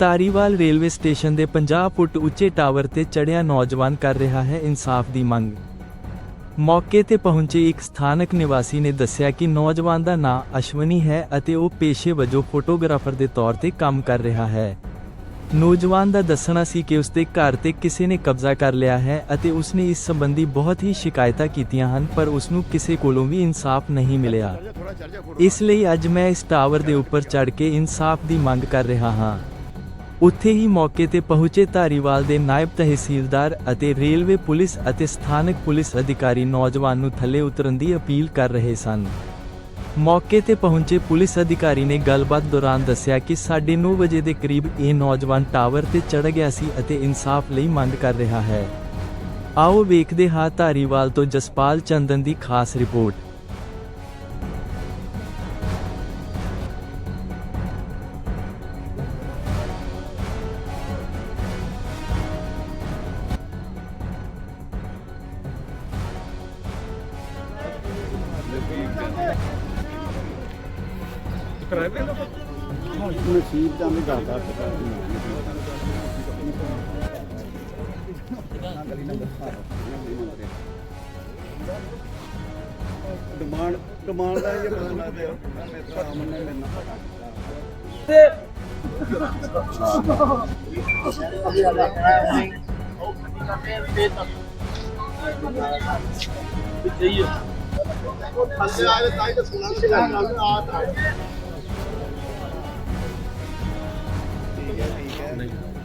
ਤਾਰੀਵਾਲ railway station ਦੇ 50 ਫੁੱਟ ਉੱਚੇ tower ਤੇ ਚੜਿਆ ਨੌਜਵਾਨ ਕਰ ਰਿਹਾ ਹੈ ਇਨਸਾਫ ਦੀ ਮੰਗ। ਮੌਕੇ ਤੇ ਪਹੁੰਚੇ ਇੱਕ ਸਥਾਨਕ ਨਿਵਾਸੀ ਨੇ ਦੱਸਿਆ ਕਿ ਨੌਜਵਾਨ ਦਾ ਨਾਂ ਅਸ਼ਵਨੀ ਹੈ ਅਤੇ ਉਹ ਪੇਸ਼ੇ ਵਜੋਂ ਫੋਟੋਗ੍ਰਾਫਰ ਦੇ ਤੌਰ ਤੇ ਕੰਮ ਕਰ ਰਿਹਾ ਹੈ। ਨੌਜਵਾਨ ਦਾ ਦੱਸਣਾ ਸੀ ਕਿ ਉਸਦੇ ਘਰ ਤੇ ਕਿਸੇ ਨੇ ਕਬਜ਼ਾ ਕਰ ਲਿਆ ਹੈ ਅਤੇ ਉਸਨੇ ਇਸ ਸੰਬੰਧੀ ਬਹੁਤ ਹੀ ਸ਼ਿਕਾਇਤਾਂ ਕੀਤੀਆਂ ਹਨ, ਪਰ ਉਸਨੂੰ ਕਿਸੇ ਕੋਲੋਂ ਵੀ ਇਨਸਾਫ ਨਹੀਂ ਮਿਲਿਆ। ਇਸ ਲਈ ਅੱਜ ਮੈਂ ਇਸ ਟਾਵਰ ਦੇ ਉੱਪਰ ਚੜ੍ਹ ਕੇ ਇਨਸਾਫ ਦੀ ਮੰਗ ਕਰ ਰਿਹਾ ਹਾਂ। ਉੱਥੇ ਹੀ ਮੌਕੇ ਤੇ ਪਹੁੰਚੇ ਧਾਰੀਵਾਲ ਦੇ ਨਾਇਬ ਤਹਿਸੀਲਦਾਰ ਅਤੇ ਰੇਲਵੇ ਪੁਲਿਸ ਅਤੇ ਸਥਾਨਕ ਪੁਲਿਸ ਅਧਿਕਾਰੀ ਨੌਜਵਾਨ ਨੂੰ ਥੱਲੇ ਉਤਰਨ ਦੀ ਅਪੀਲ ਕਰ ਰਹੇ ਸਨ। ਮੌਕੇ ਤੇ ਪਹੁੰਚੇ ਪੁਲਿਸ ਅਧਿਕਾਰੀ ਨੇ ਗੱਲਬਾਤ ਦੌਰਾਨ ਦੱਸਿਆ ਕਿ 9:30 ਵਜੇ ਦੇ ਕਰੀਬ ਇਹ ਨੌਜਵਾਨ ਟਾਵਰ ਤੇ ਚੜ ਗਿਆ ਸੀ ਅਤੇ ਇਨਸਾਫ ਲਈ ਮੰਗ ਕਰ ਰਿਹਾ ਹੈ। ਆਓ ਵੇਖਦੇ ਹਾਂ ਧਾਰੀਵਾਲ ਤੋਂ ਜਸਪਾਲ ਚੰਦਨ ਦੀ ਖਾਸ ਰਿਪੋਰਟ। ਨਸੀਬ ਤਾਂ ਨਹੀਂ ਕਰਦਾ ਡਿਮਾਂਡ ਡਿਮਾਂਡ ਦਾ ਇਹ ਪਤਾ ਲੱਗਦਾ ਪਤਾ ਮੰਨੇ ਮੈਨਾਂ ਥੱਲੇ ਆਏ ਤਾਂ ਹੀ ਤਾਂ ਸੁਣਾ ਕੇ ਆ ਤਾਂ ਠੀਕ ਹੈ ਠੀਕ ਹੈ।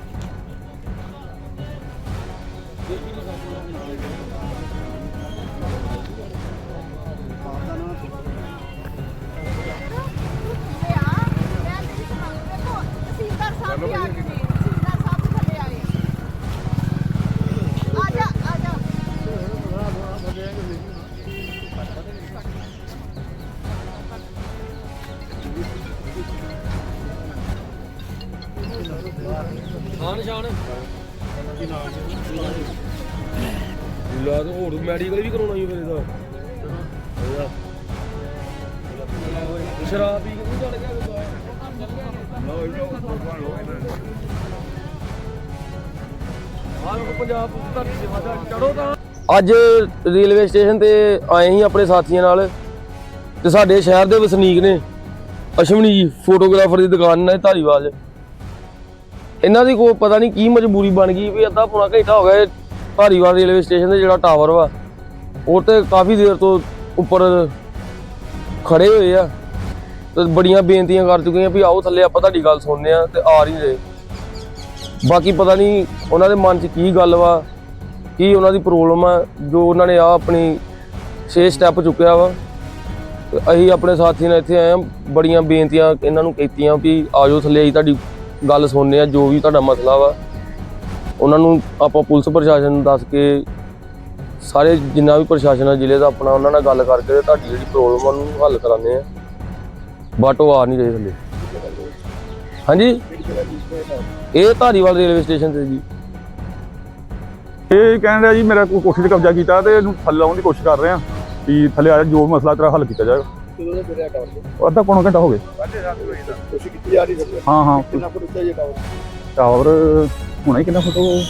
ਲਾ ਤਾਂ ਹੋਰ ਮੈਡੀਕਲ ਵੀ ਕਰਾਉਣਾ ਹੀ ਫਿਰ ਇਹਦਾ। ਸ਼ਰਾਬ ਪੀ ਕੇ ਨਹੀਂ ਚੜ ਗਿਆ ਪੰਜਾਬ ਧਰਤੀ ਦੇ ਵਾਦਾ ਚੜੋ ਤਾਂ। ਅੱਜ ਰੇਲਵੇ ਸਟੇਸ਼ਨ ਤੇ ਆਏ ਸੀ ਆਪਣੇ ਸਾਥੀਆਂ ਨਾਲ ਤੇ ਸਾਡੇ ਸ਼ਹਿਰ ਦੇ ਵਸਨੀਕ ਨੇ। ਅਸ਼ਵਨੀ ਜੀ, ਫੋਟੋਗ੍ਰਾਫਰ ਦੀ ਦੁਕਾਨ ਨੇ ਧਾਰੀਵਾਲ। ਇਹਨਾਂ ਦੀ ਕੋਈ ਪਤਾ ਨਹੀਂ ਕੀ ਮਜਬੂਰੀ ਬਣ ਗਈ ਵੀ ਅੱਧਾ ਪੌਣਾ ਘੰਟਾ ਹੋ ਗਿਆ ਭਾਰੀਵਾਲ ਰੇਲਵੇ ਸਟੇਸ਼ਨ ਤੇ ਜਿਹੜਾ ਟਾਵਰ ਵਾ, ਉਹ ਤੇ ਕਾਫੀ ਦੇਰ ਤੋਂ ਉੱਪਰ ਖੜੇ ਹੋਏ ਆ ਤੇ ਬੜੀਆਂ ਬੇਨਤੀਆਂ ਕਰ ਚੁੱਕੇ ਆ ਵੀ ਆਓ ਥੱਲੇ ਆਪਾਂ ਤੁਹਾਡੀ ਗੱਲ ਸੁਣਨੇ ਆ ਤੇ ਆ ਨਹੀਂ ਰਹੇ। ਬਾਕੀ ਪਤਾ ਨਹੀਂ ਉਹਨਾਂ ਦੇ ਮਨ 'ਚ ਕੀ ਗੱਲ ਵਾ, ਕੀ ਉਹਨਾਂ ਦੀ ਪ੍ਰੋਬਲਮ ਆ, ਜੋ ਉਹਨਾਂ ਨੇ ਆ ਆਪਣੀ 6 ਸਟੈਪ ਚੁੱਕਿਆ ਵਾ। ਅਸੀਂ ਆਪਣੇ ਸਾਥੀ ਨਾਲ ਇੱਥੇ ਆਏ ਆ, ਬੜੀਆਂ ਬੇਨਤੀਆਂ ਇਹਨਾਂ ਨੂੰ ਕੀਤੀਆਂ ਵੀ ਆਜੋ ਥੱਲੇ ਅਸੀਂ ਤੁਹਾਡੀ ਗੱਲ ਸੁਣਨੇ ਆ ਜੋ ਵੀ ਤੁਹਾਡਾ ਮਸਲਾ ਵਾ ਉਹਨਾਂ ਨੂੰ ਆਪਾਂ ਪੁਲਿਸ ਪ੍ਰਸ਼ਾਸਨ ਨੂੰ ਦੱਸ ਕੇ ਸਾਰੇ ਜਿੰਨਾ ਵੀ ਪ੍ਰਸ਼ਾਸਨ ਆ ਜ਼ਿਲ੍ਹੇ ਦਾ ਆਪਣਾ ਉਹਨਾਂ ਨਾਲ ਗੱਲ ਕਰਕੇ ਤੇ ਤੁਹਾਡੀ ਜਿਹੜੀ ਪ੍ਰੋਬਲਮ ਉਹਨੂੰ ਹੱਲ ਕਰਾਉਂਦੇ ਆ। ਬਟ ਉਹ ਆ ਨਹੀਂ ਰਹੇ ਥੱਲੇ। ਹਾਂਜੀ? ਇਹ ਧਾਰੀਵਾਲ ਰੇਲਵੇ ਸਟੇਸ਼ਨ ਤੇ ਜੀ। ਇਹ ਕਹਿਣ ਰਿਹਾ ਜੀ ਮੇਰਾ ਕੋਈ ਕੋਸ਼ਿਸ਼ ਕਬਜ਼ਾ ਕੀਤਾ ਤੇ ਇਹਨੂੰ ਥੱਲੇ ਆਉਣ ਦੀ ਕੋਸ਼ਿਸ਼ ਕਰ ਰਹੇ ਆ ਵੀ ਥੱਲੇ ਆ ਜਾ, ਜੋ ਮਸਲਾ ਤੇਰਾ ਹੱਲ ਕੀਤਾ ਜਾਏਗਾ। ਕਿਦੋਂ ਦਾ ਤੁਰਿਆ ਟਾਵਰ ਤੇ। ਅੱਧਾ ਪੌਣਾ ਘੰਟਾ ਹੋ ਗਿਆ। ਸਾਢੇ ਸੱਤ ਵਜੇ ਦਾ ਕੋਸ਼ਿਸ਼ ਕੀਤੀ ਜਾ ਰਹੀ ਹੈ ਹਾਂ ਹਾਂ। ਕਿੰਨਾ ਫੁੱਟ ਉੱਚਾ ਜੇ ਟਾਵਰ ਟਾਵਰ ਹੋਣਾ ਹੀ ਕਿੰਨਾ ਫੁੱਟ ਉਹ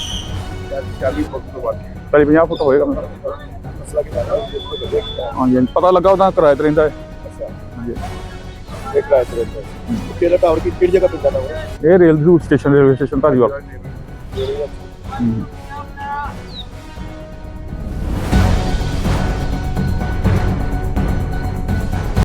40 ਫੁੱਟ ਤੋਂ ਵੱਧ। ਕਰੀਬ 50 ਫੁੱਟ ਹੋਏਗਾ। ਹੈ ਤੋਂ ਹਾਂਜੀ ਪਤਾ ਲੱਗਾ ਉਹਦਾ ਕਿਰਾਏ ਤੇ ਰਹਿੰਦਾ ਹੈ। ਹਾਂਜੀ। ਇੱਕ ਰਾਤ ਦੇ ਵਿੱਚ ਕਿਹੜਾ ਟਾਵਰ ਕੀ ਕਿਹੜੀ ਜਗ੍ਹਾ ਪੈਂਦਾ ਟਾਵਰ ਇਹ rail station railway station Dhariwal. ਹੂੰ।